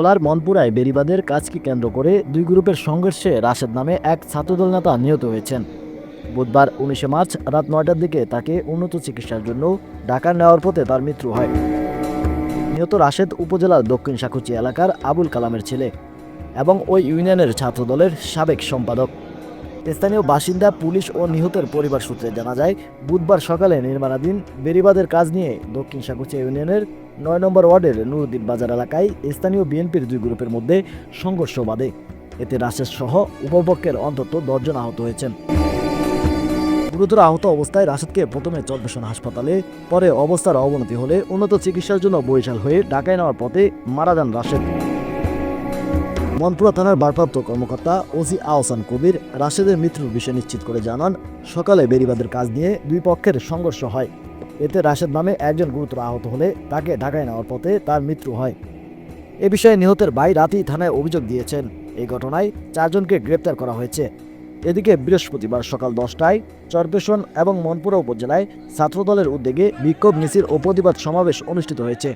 ভোলার মনপুরায় বেরিবাদের কাজকে কেন্দ্র করে দুই গ্রুপের সংঘর্ষে রাশেদ নামে এক ছাত্রদল নেতা নিহত হয়েছেন। বুধবার উনিশে মার্চ রাত নয়টার দিকে তাকে উন্নত চিকিৎসার জন্য ঢাকা নেওয়ার পথে তার মৃত্যু হয়। নিহত রাশেদ উপজেলার দক্ষিণ সাকুচি এলাকার আবুল কালামের ছেলে এবং ওই ইউনিয়নের ছাত্রদলের সাবেক সম্পাদক। স্থানীয় বাসিন্দা, পুলিশ ও নিহতের পরিবার সূত্রে জানা যায়, বুধবার সকালে নির্মাণাধীন বেরিবাদের কাজ নিয়ে দক্ষিণ সাকুচিয়া ইউনিয়নের নয় নম্বর ওয়ার্ডের নুরুদ্দিন বাজার এলাকায় স্থানীয় বিএনপির দুই গ্রুপের মধ্যে সংঘর্ষ বাধে। এতে রাশেদ সহ উপপক্ষের অন্তত দশজন আহত হয়েছেন। গুরুতর আহত অবস্থায় রাশেদকে প্রথমে চরবেশন হাসপাতালে, পরে অবস্থার অবনতি হলে উন্নত চিকিৎসার জন্য বরিশাল হয়ে ঢাকায় নেওয়ার পথে মারা যান রাশেদ। মনপুরা থানার ভারপ্রাপ্ত কর্মকর্তা ওসি আহসান কবির রাশেদের মৃত্যুর বিষয় নিশ্চিত করে জানান, সকালে বেরিবাদের কাজ নিয়ে দুই পক্ষের সংঘর্ষ হয়। এতে রাশেদ নামে একজন গুরুতর আহত হলে তাকে ঢাকায় নেওয়ার পথে তার মৃত্যু হয়। এ বিষয়ে নিহতের ভাই রাতেই থানায় অভিযোগ দিয়েছেন। এই ঘটনায় চারজনকে গ্রেপ্তার করা হয়েছে। এদিকে বৃহস্পতিবার সকাল দশটায় চরপেশন এবং মনপুরা উপজেলায় ছাত্রদলের উদ্যোগে বিক্ষোভ মিছিল ও প্রতিবাদ সমাবেশ অনুষ্ঠিত হয়েছে।